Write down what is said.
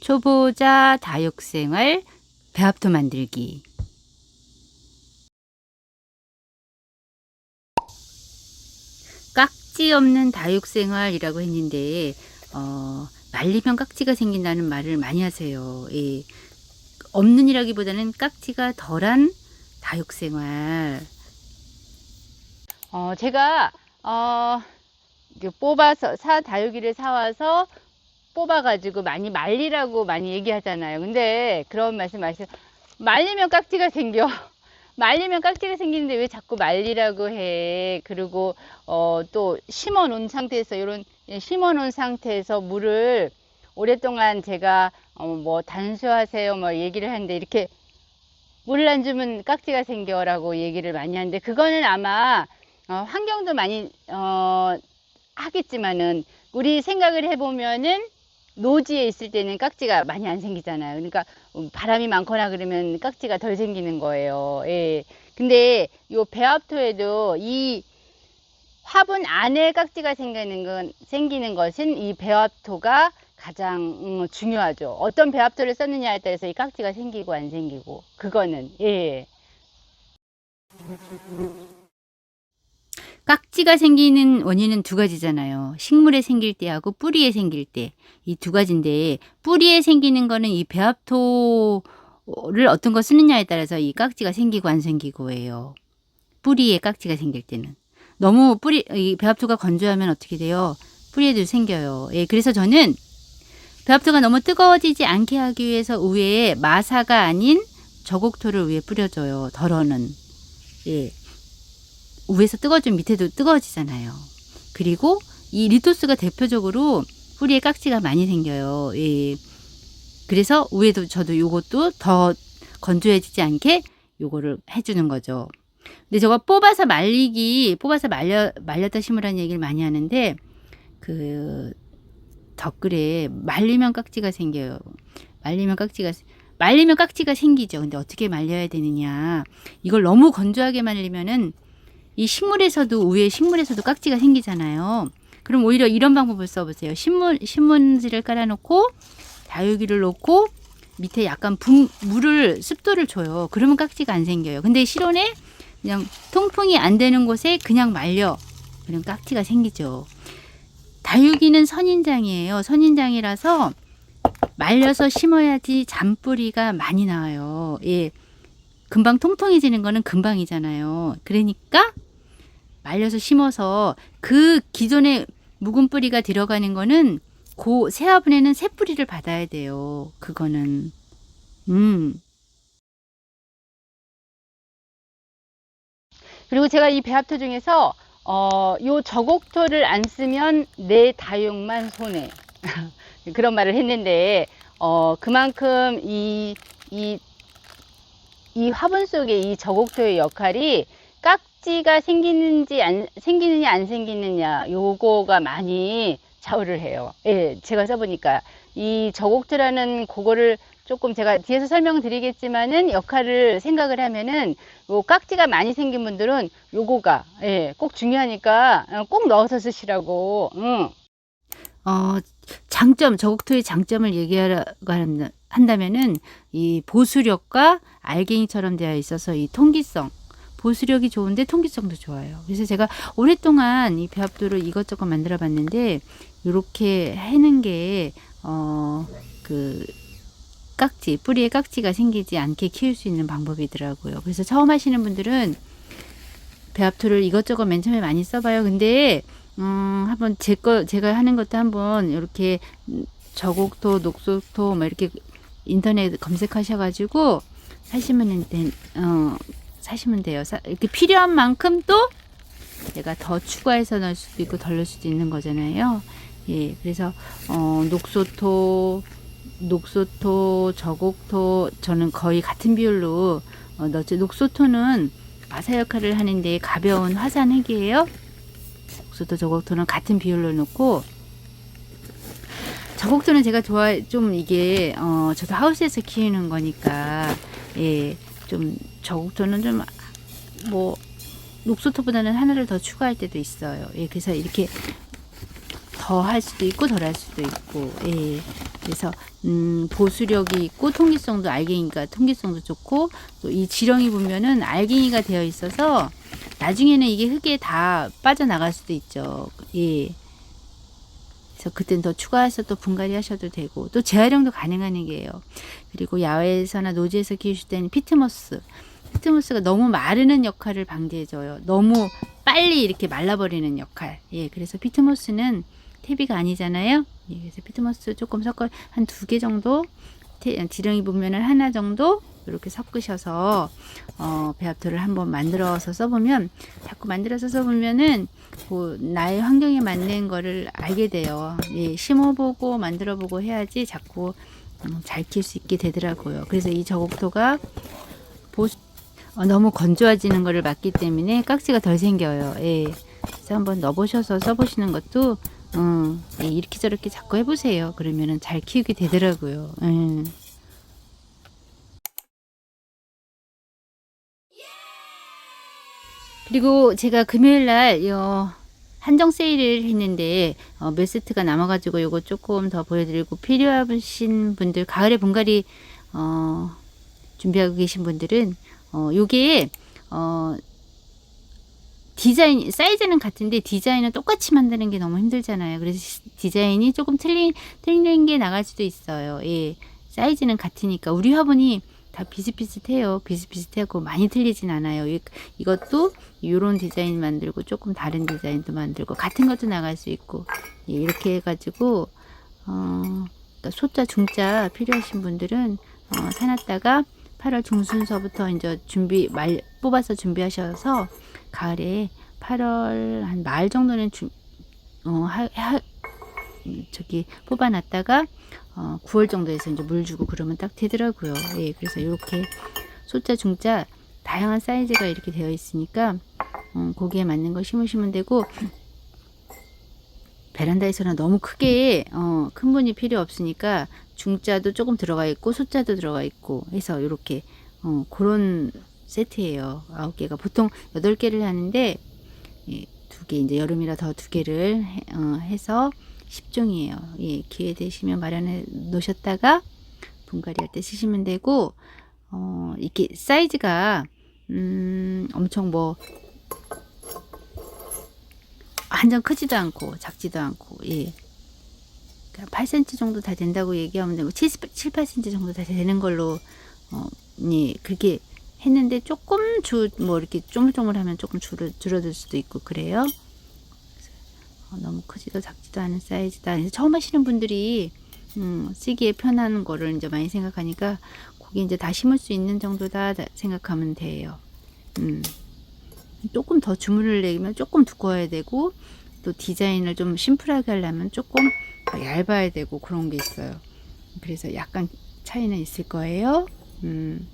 초보자 다육생활 배합토 만들기. 깍지 없는 다육생활이라고 했는데 어, 말리면 깍지가 생긴다는 말을 많이 하세요. 예. 없는이라기보다는 깍지가 덜한 다육생활. 어, 제가 어, 뽑아서 사 다육이를 사와서 뽑아가지고 많이 말리라고 많이 얘기하잖아요. 근데 그런 말씀 마시고 말리면 깍지가 생겨. 말리면 깍지가 생기는데 왜 자꾸 말리라고 해. 그리고 어, 또 심어 놓은 상태에서 이런 심어 놓은 상태에서 물을 오랫동안 제가 어, 뭐 단수하세요 뭐 얘기를 하는데 이렇게 물을 안 주면 깍지가 생겨라고 얘기를 많이 하는데 그거는 아마 어, 환경도 많이 어, 하겠지만은 우리 생각을 해보면은 노지에 있을 때는 깍지가 많이 안 생기잖아요. 그러니까 바람이 많거나 그러면 깍지가 덜 생기는 거예요. 예. 근데 요 배합토에도 이 화분 안에 깍지가 생기는 건 생기는 것은 이 배합토가 가장 음, 중요하죠. 어떤 배합토를 썼느냐에 따라서 이 깍지가 생기고 안 생기고 그거는 예. 깍지가 생기는 원인은 두 가지잖아요. 식물에 생길 때하고 뿌리에 생길 때. 이 두 가지인데, 뿌리에 생기는 거는 이 배합토를 어떤 거 쓰느냐에 따라서 이 깍지가 생기고 안 생기고예요. 뿌리에 깍지가 생길 때는. 너무 뿌리, 이 배합토가 건조하면 어떻게 돼요? 뿌리에도 생겨요. 예, 그래서 저는 배합토가 너무 뜨거워지지 않게 하기 위해서 위에 마사가 아닌 저곡토를 위에 뿌려줘요. 덜어는. 예. 위에서 뜨거워지면 밑에도 뜨거워지잖아요. 그리고 이 리토스가 대표적으로 뿌리에 깍지가 많이 생겨요. 예. 그래서 위에도 저도 요것도 더 건조해지지 않게 요거를 해주는 거죠. 근데 저거 뽑아서 말리기, 뽑아서 말려, 말렸다 심으라는 얘기를 많이 하는데, 그, 댓글에 말리면 깍지가 생겨요. 말리면 깍지가, 말리면 깍지가 생기죠. 근데 어떻게 말려야 되느냐. 이걸 너무 건조하게 말리면은 이 식물에서도 위에 식물에서도 깍지가 생기잖아요. 그럼 오히려 이런 방법을 써보세요. 신문 신문지를 깔아놓고 다육이를 놓고 밑에 약간 분, 물을 습도를 줘요. 그러면 깍지가 안 생겨요. 근데 실온에 그냥 통풍이 안 되는 곳에 그냥 말려 그럼 깍지가 생기죠. 다육이는 선인장이에요. 선인장이라서 말려서 심어야지 잔뿌리가 많이 나와요. 예. 금방 통통해지는 거는 금방이잖아요. 그러니까 말려서 심어서 그 기존에 묵은 뿌리가 들어가는 거는 고 새 화분에는 새 뿌리를 받아야 돼요. 그거는 음. 그리고 제가 이 배합토 중에서 어, 요 저곡토를 안 쓰면 내 다육만 손해. 그런 말을 했는데 어, 그만큼 이, 이, 이 화분 속에 이 저곡토의 역할이 깍 지가 생기는지 안 생기느냐 안 생기느냐 요거가 많이 좌우를 해요. 예, 제가 써보니까 이 저곡토라는 그거를 조금 제가 뒤에서 설명드리겠지만은 역할을 생각을 하면은 요 깍지가 많이 생긴 분들은 요거가 예, 꼭 중요하니까 어, 꼭 넣어서 쓰시라고. 응. 어, 장점 저곡토의 장점을 얘기하라고 한다- 한다면은 이 보수력과 알갱이처럼 되어 있어서 이 통기성 보수력이 좋은데 통기성도 좋아요. 그래서 제가 오랫동안 이 배합도를 이것저것 만들어 봤는데 이렇게 해는 게 어 그 깍지 뿌리에 깍지가 생기지 않게 키울 수 있는 방법이더라고요. 그래서 처음 하시는 분들은 배합토를 이것저것 맨 처음에 많이 써봐요. 근데 음 한번 제 거 제가 하는 것도 한번 이렇게 저곡토, 녹소토 뭐 이렇게 인터넷 검색하셔가지고 사시면 된, 어, 사시면 돼요. 사- 이렇게 필요한 만큼 또 내가 더 추가해서 넣을 수도 있고 덜 넣을 수도 있는 거잖아요. 예, 그래서 어, 녹소토, 녹소토, 저곡토 저는 거의 같은 비율로 어, 넣죠. 녹소토는 마사 역할을 하는데 가벼운 화산 핵이에요. 녹소토, 저곡토는 같은 비율로 넣고 저곡토는 제가 좋아 좀 이게 어 저도 하우스에서 키우는 거니까 예 좀 저곡토는 좀뭐 녹소토보다는 하나를 더 추가할 때도 있어요. 예 그래서 이렇게 더 할 수도 있고 덜 할 수도 있고 예 그래서 음, 보수력이 있고 통기성도 알갱이가 통기성도 좋고 또 이 지렁이 보면은 알갱이가 되어 있어서 나중에는 이게 흙에 다 빠져나갈 수도 있죠. 예. 그래서 그땐 더 추가해서 또 분갈이 하셔도 되고 또 재활용도 가능한 얘기예요. 그리고 야외에서나 노지에서 키우실 때는 피트모스. 피트모스가 너무 마르는 역할을 방지해줘요. 너무 빨리 이렇게 말라버리는 역할. 예, 그래서 피트모스는 퇴비가 아니잖아요. 예, 그래서 피트모스 조금 섞어 한 두 개 정도 태- 지렁이 보면은 하나 정도 이렇게 섞으셔서 어, 배합토를 한번 만들어서 써보면 자꾸 만들어서 써보면은 뭐 나의 환경에 맞는 거를 알게 돼요. 예, 심어보고 만들어보고 해야지 자꾸 음, 잘 키울 수 있게 되더라고요. 그래서 이 저곡토가 보수, 어, 너무 건조해지는 거를 막기 때문에 깍지가 덜 생겨요. 예. 그래서 한번 넣어보셔서 써보시는 것도 음, 예, 이렇게 저렇게 자꾸 해보세요. 그러면은 잘 키우게 되더라고요. 음. 그리고 제가 금요일 날 요, 한정 세일을 했는데 어, 몇 세트가 남아가지고 요거 조금 더 보여드리고 필요하신 분들 가을에 분갈이 어, 준비하고 계신 분들은 어, 요게 어, 디자인 사이즈는 같은데 디자인은 똑같이 만드는 게 너무 힘들잖아요. 그래서 시- 디자인이 조금 틀린 틀린 게 나갈 수도 있어요. 예. 사이즈는 같으니까 우리 화분이 다 비슷비슷해요. 비슷비슷하고 많이 틀리진 않아요. 이, 이것도 이런 디자인 만들고 조금 다른 디자인도 만들고 같은 것도 나갈 수 있고 예, 이렇게 해가지고 어, 그러니까 소자 중자 필요하신 분들은 어, 사놨다가 8월 중순서부터 이제 준비 말 뽑아서 준비하셔서 가을에 8월 한 말 정도는 주, 어, 하, 하, 음, 저기 뽑아놨다가 어, 9월 정도에서 이제 물 주고 그러면 딱 되더라고요. 예, 그래서 이렇게 소자 중자 다양한 사이즈가 이렇게 되어 있으니까 음, 거기에 맞는 거 심으시면 되고 베란다에서는 너무 크게 어, 큰 분이 필요 없으니까 중자도 조금 들어가 있고 소자도 들어가 있고 해서 이렇게 어, 그런 세트예요. 아홉 개가 보통 여덟 개를 하는데 예, 두개 이제 여름이라 더 두 개를 해, 어, 해서 10종이에요. 예, 기회 되시면 마련해 놓으셨다가 분갈이 할 때 쓰시면 되고 어, 이렇게 사이즈가 음, 엄청 뭐 완전 크지도 않고 작지도 않고 예. 8cm 정도 다 된다고 얘기하면 되고 7, 7 8cm 정도 다 되는 걸로 어, 예, 그렇게 했는데 조금 주뭐 이렇게 쪼물쪼물하면 조금 줄어, 줄어들 수도 있고 그래요. 어, 너무 크지도 작지도 않은 사이즈다. 처음 하시는 분들이 음, 쓰기에 편한 거를 이제 많이 생각하니까 거기 이제 다 심을 수 있는 정도다 다 생각하면 돼요. 음. 조금 더 주문을 내면 조금 두꺼워야 되고 또 디자인을 좀 심플하게 하려면 조금 더 얇아야 되고 그런 게 있어요. 그래서 약간 차이는 있을 거예요. 음.